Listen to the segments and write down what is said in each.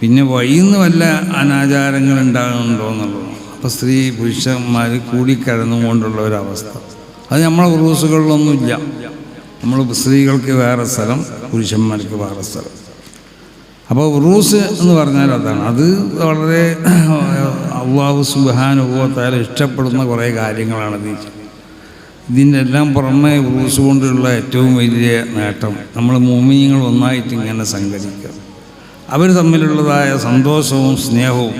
പിന്നെ വഴിന്ന് വല്ല അനാചാരങ്ങൾ ഉണ്ടാകുന്നുണ്ടോ അപ്പോൾ സ്ത്രീ പുരുഷന്മാർ കൂടിക്കടന്നുകൊണ്ടുള്ള ഒരവസ്ഥ അത് നമ്മളെ ഉറൂസുകളിലൊന്നുമില്ല. നമ്മൾ സ്ത്രീകൾക്ക് വേറെ സ്ഥലം പുരുഷന്മാർക്ക് വേറെ സ്ഥലം. അപ്പോൾ ഉറൂസ് എന്ന് പറഞ്ഞാൽ അതാണ്. അത് വളരെ അള്ളാഹു സുബാനുഭവത്താൽ ഇഷ്ടപ്പെടുന്ന കുറേ കാര്യങ്ങളാണ് ഇത്. ഇതിന്റെ എല്ലാം പുറമെ ഉറൂസ് കൊണ്ടുള്ള ഏറ്റവും വലിയ നേട്ടം. നമ്മൾ മോമിനിയങ്ങൾ ഒന്നായിട്ട് ഇങ്ങനെ സംഘടിക്കുക അവർ തമ്മിലുള്ളതായ സന്തോഷവും സ്നേഹവും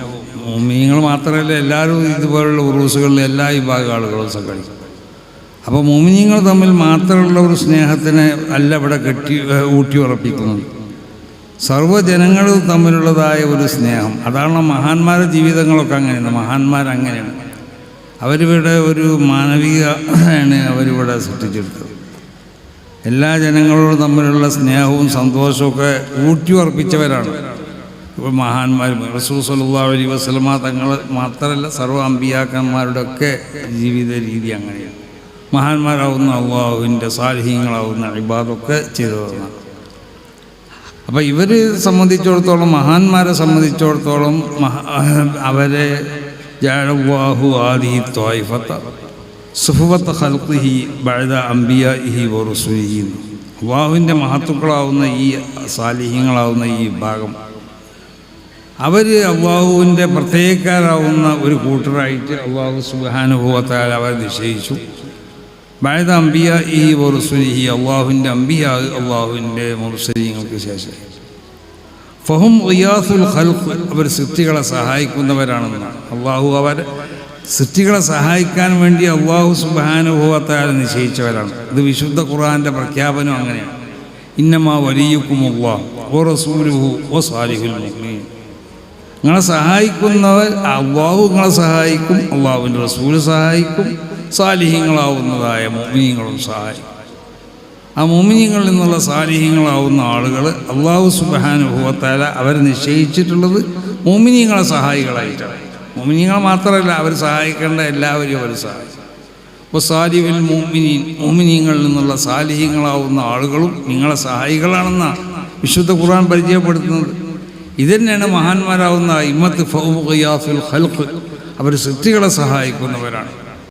മോമിനിയങ്ങൾ മാത്രമല്ല എല്ലാവരും ഇതുപോലുള്ള ഉറൂസുകളിൽ എല്ലാ വിഭാഗം ആളുകളും സംഘടിക്കും. അപ്പോൾ മോമിനിയങ്ങൾ തമ്മിൽ മാത്രമുള്ള ഒരു സ്നേഹത്തിനെ അല്ല ഇവിടെ കെട്ടി ഊട്ടി ഉറപ്പിക്കുന്നത്. സർവജനങ്ങളും തമ്മിലുള്ളതായ ഒരു സ്നേഹം. അതാണ് മഹാന്മാരുടെ ജീവിതങ്ങളൊക്കെ അങ്ങനെയാണ്. മഹാന്മാരങ്ങനെയാണ്. അവരിവിടെ ഒരു മാനവിക ആണ് അവരിവിടെ സൃഷ്ടിച്ചെടുത്തത്. എല്ലാ ജനങ്ങളോടും തമ്മിലുള്ള സ്നേഹവും സന്തോഷവും ഊട്ടി ഉറപ്പിച്ചവരാണ് ഇപ്പോൾ മഹാന്മാർ റസൂ സല്ലല്ലാഹു അലൈഹി വസല്ലമ തങ്ങൾ മാത്രമല്ല സർവ അമ്പിയാക്കന്മാരുടെ ഒക്കെ ജീവിത രീതി അങ്ങനെയാണ്. മഹാന്മാരാവുന്ന അള്ളാഹുവിന്റെ സാലിഹ്യങ്ങളാവുന്ന ഇബാദൊക്കെ ചെയ്തതാണ് അപ്പോൾ ഇവർ സംബന്ധിച്ചിടത്തോളം മഹാന്മാരെ സംബന്ധിച്ചിടത്തോളം അവരെ ജാഹു ആദി ത്വായിഫത്ത സുഫുവത്ത് ഖൽഖിഹി ബഅദ അംബിയാഇഹി വറുസുലിഹി അള്ളാഹുവിന്റെ മഹത്തുക്കളാവുന്ന ഈ സാലിഹ്യങ്ങളാവുന്ന ഈ ഭാഗം. അവർ അള്ളാഹുവിന്റെ പ്രത്യേകക്കാരാവുന്ന ഒരു കൂട്ടരായിട്ട് അള്ളാഹു സുബാനുഭവത്താൽ അവർ നിശ്ചയിച്ചു. ബഴത അമ്പിയ ഇഹി വറുസുലിഹി അള്ളാഹുവിന്റെ അമ്പിയ അള്ളാഹുവിന്റെ മുർസലിങ്ങൾക്ക് ശേഷം. ഫഹും റിയാസുൽ ഖൽഖ് അവർ സൃഷ്ടികളെ സഹായിക്കുന്നവരാണെന്നാണ്. അള്ളാഹു അവർ സൃഷ്ടികളെ സഹായിക്കാൻ വേണ്ടി അള്ളാഹു സുബാനുഭവത്താൽ നിശ്ചയിച്ചവരാണ്. ഇത് വിശുദ്ധ ഖുർആന്റെ പ്രഖ്യാപനം അങ്ങനെയാണ്. ഇന്നമാ വലിയക്കും അള്ളാഹ് റസൂലുഹു സാലിഹുൽ നിങ്ങളെ സഹായിക്കുന്നവർ അള്ളാഹു നിങ്ങളെ സഹായിക്കും അള്ളാഹുവിന്റെ റസൂൽ സഹായിക്കും സാലിഹ്യങ്ങളാവുന്നതായ മോമിനിയങ്ങളും സഹായിക്കും. ആ മോമിനിയങ്ങളിൽ നിന്നുള്ള സാലിഹ്യങ്ങളാവുന്ന ആളുകൾ അള്ളാഹു സുബാനുഭവത്താല അവർ നിശ്ചയിച്ചിട്ടുള്ളത് മോമിനിയങ്ങളെ സഹായികളായിട്ടാണ്. മോമിനിയങ്ങളെ മാത്രമല്ല അവർ സഹായിക്കേണ്ട എല്ലാവരും അവർ സഹായിക്കും. അപ്പോൾ സാലിവിൽ മോമിനിങ്ങളിൽ നിന്നുള്ള സാലിഹ്യങ്ങളാവുന്ന ആളുകളും നിങ്ങളെ സഹായികളാണെന്നാണ് വിശുദ്ധ ഖുർആൻ പരിചയപ്പെടുത്തുന്നത്. ഇതന്നെയാണ് മഹാന്മാരാവുന്ന ഇമ്മത്ത് ഫൗഖിയാഫുൽ ഖൽഖ്. അവർ സൃഷ്ടികളെ സഹായിക്കുന്നവരാണ്.